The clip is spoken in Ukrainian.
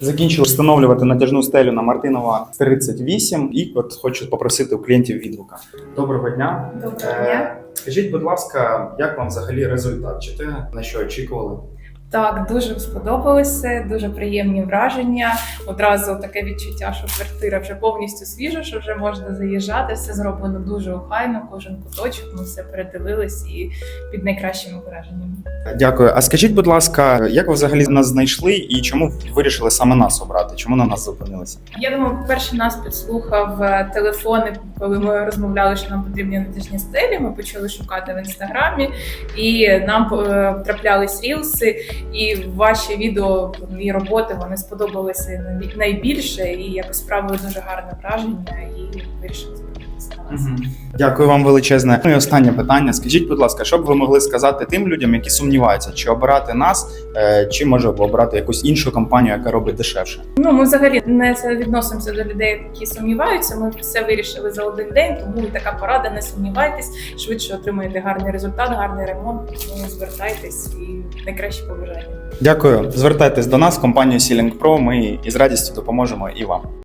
Закінчили встановлювати натяжну стелю на Мартинова 38 і от хочу попросити у клієнтів відгука. Доброго дня. Доброго Е. Скажіть, будь ласка, як вам взагалі результат? Чи те, на що очікували? Так, дуже сподобалося, дуже приємні враження. Одразу таке відчуття, що квартира вже повністю свіжа, що вже можна заїжджати. Все зроблено дуже охайно, кожен куточок. Ми все передивились і під найкращими враженнями. Дякую. А скажіть, будь ласка, як ви взагалі нас знайшли і чому вирішили саме нас обрати? Чому на нас зупинилися? Я думаю, перше нас підслухав е, телефони, коли ми розмовляли, що нам потрібні натяжні стелі. Ми почали шукати в інстаграмі, і нам е, траплялись рілси. І ваші відео і роботи вони сподобалися най- найбільше, і якось справили дуже гарне враження і вирішили. Дякую вам величезне. Ну і останнє питання. Скажіть, будь ласка, що б ви могли сказати тим людям, які сумніваються, чи обирати нас, е, чи може обрати якусь іншу компанію, яка робить дешевше? Ну ми взагалі не відносимося до людей, які сумніваються. Ми все вирішили за один день, тому і така порада. Не сумнівайтесь, швидше отримаєте гарний результат, гарний ремонт. Тому звертайтесь і найкращі побажання. Дякую. Звертайтесь до нас, компанію Ceiling Pro. Ми із радістю допоможемо і вам.